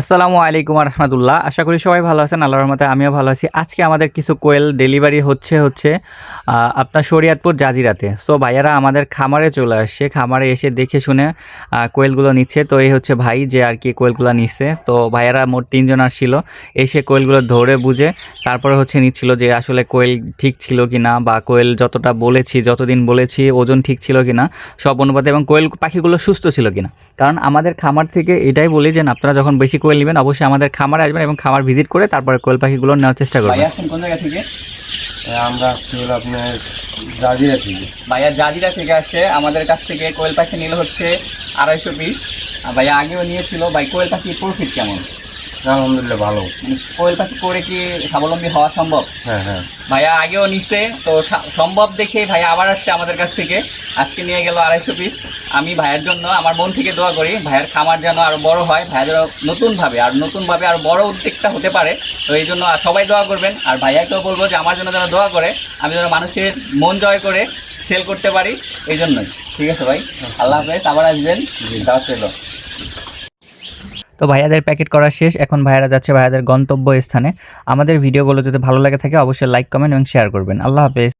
আসসালামু আলাইকুম রহমতুল্লাহ আশা করি সবাই ভালো আছেন, আল্লাহর রহমতে আমিও ভালো আছি। আজকে আমাদের কিছু কোয়েল ডেলিভারি হচ্ছে হচ্ছে আপনার শরিয়াতপুর জাজিরাতে। সো ভাইয়ারা আমাদের খামারে চলে আসছে, খামারে এসে দেখে শুনে কোয়েলগুলো নিচ্ছে। তো এই হচ্ছে ভাই যে আর কি কোয়েলগুলো নিচ্ছে তো ভাইয়ারা মোট তিনজন আসছিল, এসে কোয়েলগুলো ধরে বুঝে তারপরে হচ্ছে নিচ্ছিল যে আসলে কোয়েল ঠিক ছিল কি না বা কোয়েল যতটা বলেছি, যতদিন বলেছি, ওজন ঠিক ছিল কি না সব অনুপাতে এবং কোয়েল পাখিগুলো সুস্থ ছিল কি না কারণ আমাদের খামার থেকে এটাই বলি যে, আপনারা যখন বেশি কোয়েল নেবেন অবশ্যই আমাদের খামারে আসবেন এবং খামার ভিজিট করে তারপরে কোয়েল পাখিগুলো নেওয়ার চেষ্টা করবেন। ভাইয়া আসছেন কোন জায়গা থেকে? আমরা হচ্ছে হলো আপনার জাজিরা থেকে। ভাইয়া জাজিরা থেকে আসে আমাদের কাছ থেকে কোয়েল পাখি নিল হচ্ছে আড়াইশো পিস। ভাইয়া আগেও নিয়েছিল ভাই কোয়েল পাখি প্রফিট কেমন? আলহামদুলিল্লাহ ভালো। মানে কোয়েল পাখি করে কি স্বাবলম্বী হওয়া সম্ভব? হ্যাঁ হ্যাঁ। ভাইয়া আগেও নিছে তো সম্ভব দেখে ভাইয়া আবার আসছে আমাদের কাছ থেকে। আজকে নিয়ে গেল আড়াইশো পিস আমি ভাইয়ের জন্য আমার মন থেকে দোয়া করি ভাইয়ের খামার যেন আরও বড় হয় ভাইয়া যেন নতুনভাবে আর নতুনভাবে আর বড় উদ্যোগটা হতে পারে। তো এই জন্য আর সবাই দোয়া করবেন। আর ভাইয়াকেও বলব যে আমার জন্য যেন দোয়া করে আমি যেন মানুষের মন জয় করে সেল করতে পারি এই জন্যই। ঠিক আছে ভাই? আল্লাহ হাফেজ আবার আসবেন। দাওয়াত রইল। তো ভাইয়াদের প্যাকেট করা শেষ। এখন ভাইয়ারা যাচ্ছে ভাইয়াদের গন্তব্য স্থানে আমাদের ভিডিওগুলো যদি ভালো লাগে থাকে, অবশ্যই লাইক কমেন্ট এবং শেয়ার করবেন। আল্লাহ হাফেজ।